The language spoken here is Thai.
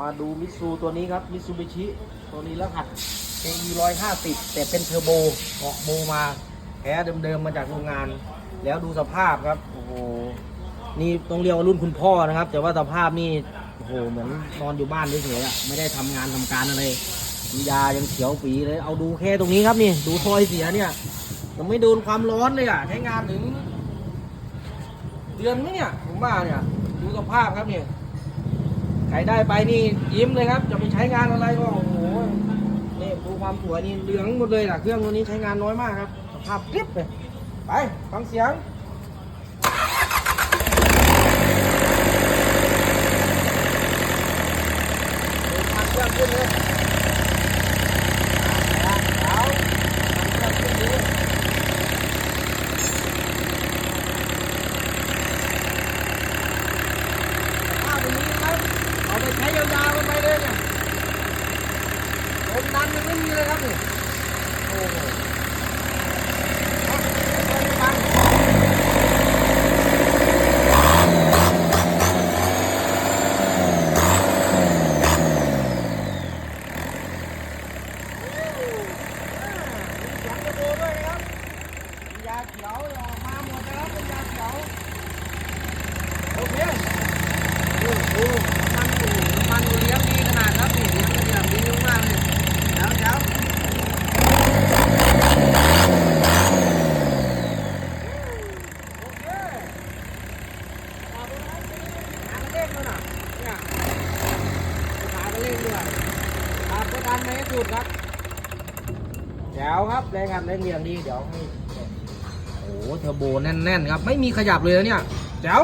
มาดูมิซูตัวนี้ครับมิซูบิชิตัวนี้รหัส AE 150แต่เป็นเทอร์โบเกาะโบมาแท้เดิมๆมาจากโรงงาน แล้วดูสภาพครับโอ้โหนี่ต้องเรียกว่ารุ่นคุณพ่อนะครับ แต่ว่าสภาพนี่โอ้โหเหมือนนอนอยู่บ้านเฉยๆอะไม่ได้ทำงานทำการอะไรยายังเขียวปีเลยเอาดูแค่ตรงนี้ครับนี่ดูทอยเสียเนี่ยยังไม่โดนความร้อนเลยอะใช้งานถึงเดือนไหมเนี่ยผมว่าเนี่ยดูสภาพครับเนี่ย ได้ไปนี่ยิ้มเลยครับ จะไปใช้งานอะไรก็โอ้โหนี่ดูความสวยนี่เหลืองหมดเลยล่ะเครื่องตัวนี้ใช้งานน้อยมากครับสภาพกริบเลยไปฟังเสียงทางเครื่องขึ้นเลยเอาทางเครื่องขึ้นเลยข้าวตรงนี้นะครับเอาไปใช้ยาวๆกันไปเลยเนี่ย ลมดันมันไม่มีเลยครับนี่โอ้โหเอาไปฟังเสียงกระโดดด้วยนะครับเป็นยาเขียวออกมาหมดนะครับเป็นยาเขียวโอเคดูดูน้ำมันอยู่น้ำมันอยู่เลี้ยงดีขนาดครับนี่เลี้ยงกันอย่างดีมากๆเลยเดี๋ยวเดี๋ยวโอเคต่อไปนะหากระเด้งด้วย นะเนี่ยหากระเด้งด้วยหากระดันไม่ให้สุดครับแจ๋วครับแรงอัดแรงเหวี่ยงดีเดี๋ยวให้โอ้โหเทอร์โบแน่นๆครับ ไม่มีขยับเลยนะเนี่ยแจ๋ว